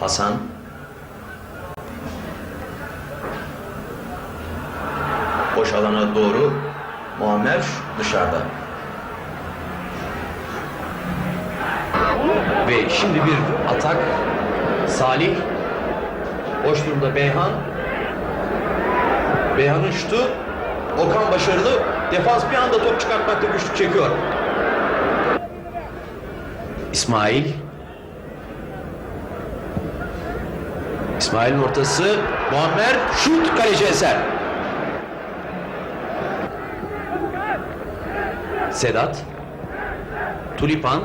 Hasan. Boş alana doğru Muammer dışarıda. Ve şimdi bir atak. Salih. Boş durumda Beyhan. Beyhan'ın şutu. Okan başarılı. Defans bir anda top çıkartmakta güçlük çekiyor. İsmail. İsmail'in ortası. Muammer. Şut kaleci Eser. Sedat. Tulipan.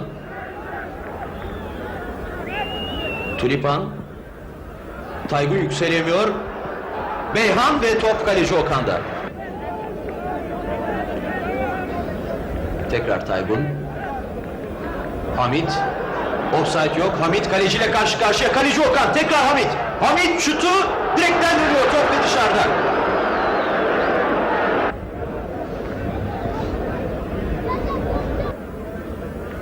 Tulipan. Taygun yükselemiyor. Beyhan ve top kaleci Okan'da. Tekrar Taygun. Hamit. Offside yok. Hamit kaleciyle karşı karşıya. Kaleci Okan. Tekrar Hamit. Hamit şutu direkten dönüyor. Top ve dışarıda.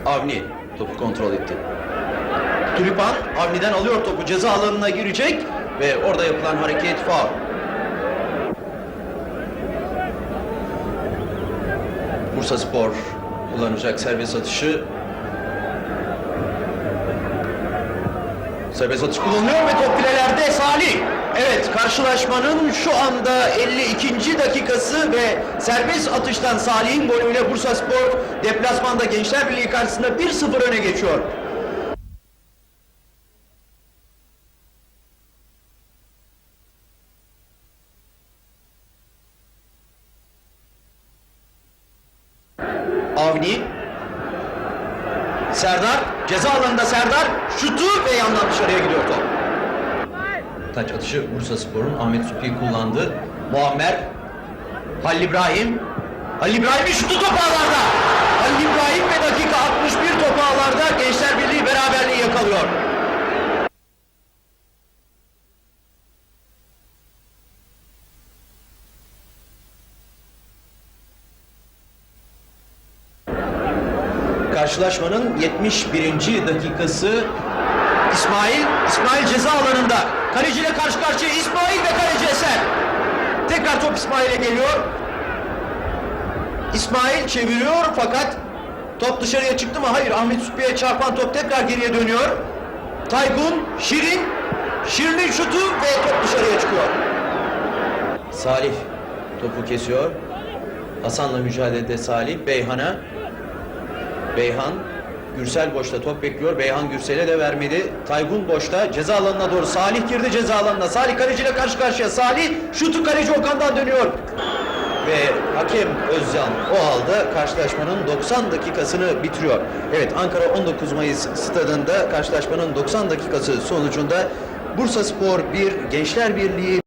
Avni topu kontrol etti. Tulipan Avni'den alıyor topu ceza alanına girecek ve orada yapılan hareket faul. Bursa Spor kullanacak serbest atışı. Serbest atış kullanılıyor ve top filelerde Salih. Evet karşılaşmanın şu anda 52. dakikası ve serbest atıştan Salih'in golüyle Bursa Spor deplasmanda Gençler Birliği karşısında 1-0 öne geçiyor. Avni Serdar ceza alanında Serdar şutu ve yandan dışarıya gidiyor top. Taç atışı Bursa Spor'un Ahmet Supi kullandı. Muammer Halil İbrahim Halil İbrahim'in şutu top ağlarda. Halil İbrahim ve dakika 61 top ağlarda Gençler Birliği beraberliği yakalıyor. Karşılaşmanın 71. dakikası İsmail, İsmail ceza alanında. Kaleciyle karşı karşıya İsmail ve kaleci Eser. Tekrar top İsmail'e geliyor. İsmail çeviriyor fakat top dışarıya çıktı mı? Hayır Ahmet Süpi'ye çarpan top tekrar geriye dönüyor. Taygun, Şirin, Şirin'in şutu ve top dışarıya çıkıyor. Salih topu kesiyor. Hasan'la mücadelede Salih, Beyhan'a Beyhan Gürsel boşta top bekliyor. Beyhan Gürsel'e de vermedi. Taygun boşta ceza alanına doğru. Salih girdi ceza alanına. Salih kaleciyle karşı karşıya. Salih şutu kaleci Okan'dan dönüyor. Ve hakem Özcan o halde karşılaşmanın 90 dakikasını bitiriyor. Evet Ankara 19 Mayıs stadında karşılaşmanın 90 dakikası sonucunda Bursa Spor 1 Gençler Birliği